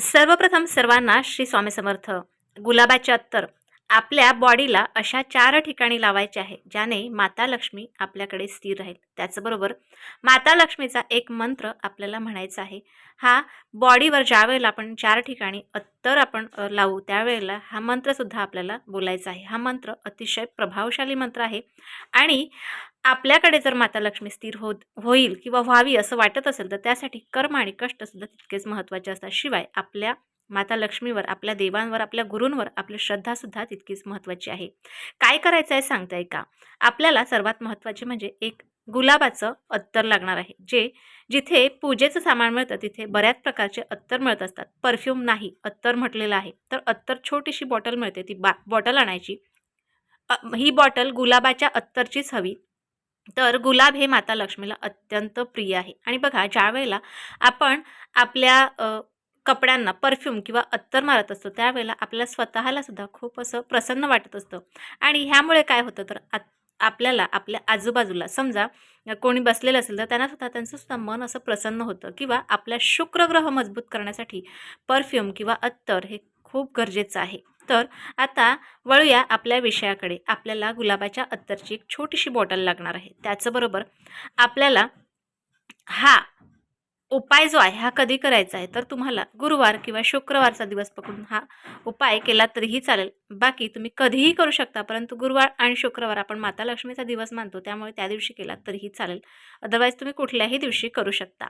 सर्वप्रथम सर्वांना श्री स्वामी समर्थ. गुलाबाचे अत्तर. आपल्या बॉडीला अशा चार ठिकाणी लावायचे आहे ज्याने माता लक्ष्मी आपल्याकडे स्थिर राहील. त्याचबरोबर माता लक्ष्मीचा एक मंत्र आपल्याला म्हणायचा आहे. हा बॉडीवर ज्या वेळेला आपण चार ठिकाणी अत्तर आपण लावू त्यावेळेला हा मंत्रसुद्धा आपल्याला बोलायचा आहे. हा मंत्र अतिशय प्रभावशाली मंत्र आहे आणि आपल्याकडे जर माता लक्ष्मी स्थिर होत होईल किंवा व्हावी असं वाटत असेल तर त्यासाठी कर्म आणि कष्टसुद्धा तितकेच महत्त्वाचे असतात. शिवाय आपल्या माता लक्ष्मीवर आपल्या देवांवर आपल्या गुरूंवर आपली श्रद्धासुद्धा तितकीच महत्त्वाची आहे. काय करायचं आहे सांगताय का? आपल्याला सर्वात महत्त्वाचे म्हणजे एक गुलाबाचं अत्तर लागणार आहे. जे जिथे पूजेचं सामान मिळतं तिथे बऱ्याच प्रकारचे अत्तर मिळत असतात. परफ्यूम नाही अत्तर म्हटलेलं आहे. तर अत्तर छोटीशी बॉटल मिळते ती बा बॉटल आणायची. ही बॉटल गुलाबाच्या अत्तरचीच हवी. तर गुलाब हे माता लक्ष्मीला अत्यंत प्रिय आहे. आणि बघा ज्या वेळेला आपण आपल्या कपड्यांना परफ्यूम किंवा अत्तर मारत असतो त्यावेळेला आपल्याला स्वतःला सुद्धा खूप असं प्रसन्न वाटत असतं. आणि ह्यामुळे काय होतं तर आपल्याला आपल्या आजूबाजूला समजा कोणी बसलेलं असेल तर त्यांना सुद्धा त्यांचं सुद्धा मन असं प्रसन्न होतं. किंवा आपला शुक्रग्रह मजबूत करण्यासाठी परफ्यूम किंवा अत्तर हे खूप गरजेचं आहे. तर आता वळूया आपल्या विषयाकडे. आपल्याला गुलाबाच्या अत्तरची एक छोटीशी बॉटल लागणार आहे. त्याचबरोबर आपल्याला हा उपाय जो आहे हा कधी करायचा आहे? तर तुम्हाला गुरुवार किंवा शुक्रवारचा दिवस पकडून हा उपाय केला तरीही चालेल. बाकी तुम्ही कधीही करू शकता परंतु गुरुवार आणि शुक्रवार आपण माता लक्ष्मीचा दिवस मानतो त्यामुळे त्या दिवशी केला तरीही चालेल. अदरवाईज तुम्ही कुठल्याही दिवशी करू शकता.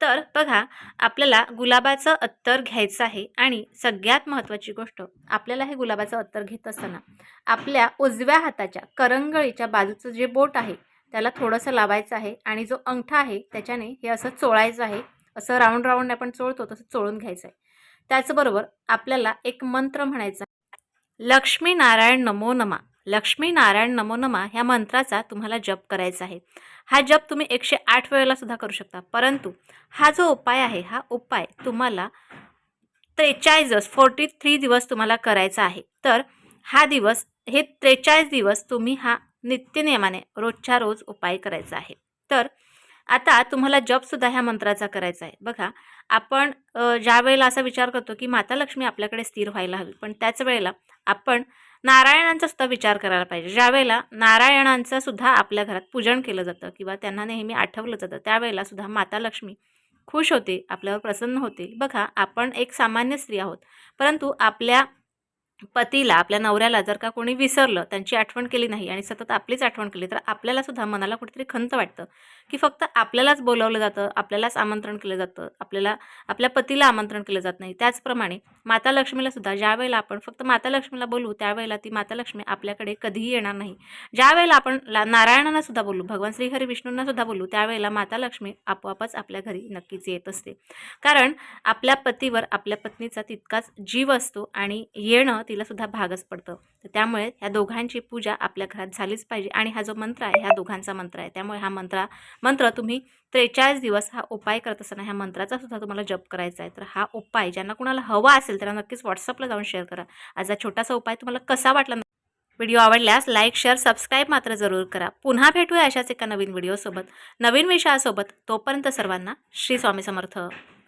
तर बघा आपल्याला गुलाबाचं अत्तर घ्यायचं आहे आणि सगळ्यात महत्त्वाची गोष्ट आपल्याला हे गुलाबाचं अत्तर घेत असताना आपल्या उजव्या हाताच्या करंगळीच्या बाजूचं जे बोट आहे त्याला थोडंसं लावायचं आहे आणि जो अंगठा आहे त्याच्याने हे असं चोळायचं आहे असं राऊंड राऊंड आपण चोळतो तसं चोळून घ्यायचं आहे. त्याचबरोबर आपल्याला एक मंत्र म्हणायचा आहे. लक्ष्मी नारायण नमो नमा. लक्ष्मी नारायण नमो नमा ह्या मंत्राचा तुम्हाला जप करायचा आहे. हा जप तुम्ही एकशे आठ वेळेला सुद्धा करू शकता. परंतु हा जो उपाय आहे हा उपाय तुम्हाला त्रेचाळीस दिवस फोर्टी थ्री दिवस तुम्हाला करायचा आहे. तर हा दिवस हे त्रेचाळीस दिवस तुम्ही हा नित्यनियमाने रोजच्या रोज उपाय करायचा आहे. तर आता तुम्हाला जपसुद्धा ह्या मंत्राचा करायचा आहे. बघा आपण ज्या वेळेला असा विचार करतो की माता लक्ष्मी आपल्याकडे स्थिर व्हायला हवी पण त्याच वेळेला आपण नारायणांचा सुद्धा विचार करायला पाहिजे. ज्या वेळेला नारायणांचं सुद्धा आपल्या घरात पूजन केलं जातं किंवा त्यांना नेहमी आठवलं जातं त्यावेळेला सुद्धा माता लक्ष्मी खुश होते आपल्यावर प्रसन्न होते. बघा आपण एक सामान्य स्त्री आहोत परंतु आपल्या पतीला आपल्या नवऱ्याला जर का कोणी विसरलं त्यांची आठवण केली नाही आणि सतत आपलीच आठवण केली तर आपल्याला सुद्धा मनाला कुठेतरी खंत वाटतं की फक्त आपल्यालाच बोलवलं जातं आपल्यालाच आमंत्रण केलं जातं आपल्याला आपल्या पतीला आमंत्रण केलं जात नाही. त्याचप्रमाणे माता लक्ष्मीला सुद्धा ज्या वेळेला आपण फक्त माता लक्ष्मीला बोलू त्यावेळेला ती माता लक्ष्मी आपल्याकडे कधीही येणार नाही. ज्या वेळेला आपण ला नारायणांना सुद्धा बोलू भगवान श्रीहरी विष्णूंना सुद्धा बोलू त्यावेळेला माता लक्ष्मी आपोआपच आपल्या घरी नक्कीच येत असते. कारण आपल्या पतीवर आपल्या पत्नीचा तितकाच जीव असतो आणि येणं तिला सुद्धा भागच पडतं. तर त्यामुळे ह्या दोघांची पूजा आपल्या घरात झालीच पाहिजे. आणि हा जो मंत्र आहे ह्या दोघांचा मंत्र आहे. त्यामुळे हा मंत्रा मंत्र तुम्ही त्रेचाळीस दिवस हा उपाय करत असताना ह्या मंत्राचा सुद्धा तुम्हाला जप करायचा आहे. तर हा उपाय ज्यांना कुणाला हवा असेल त्यांना नक्कीच व्हॉट्सअपला जाऊन शेअर करा. आज हा छोटासा उपाय तुम्हाला कसा वाटला व्हिडिओ आवडल्यास लाईक शेअर सबस्क्राईब मात्र जरूर करा. पुन्हा भेटूया अशाच एका नवीन व्हिडिओसोबत. नवीन विषयासोबत तोपर्यंत सर्वांना श्री स्वामी समर्थ.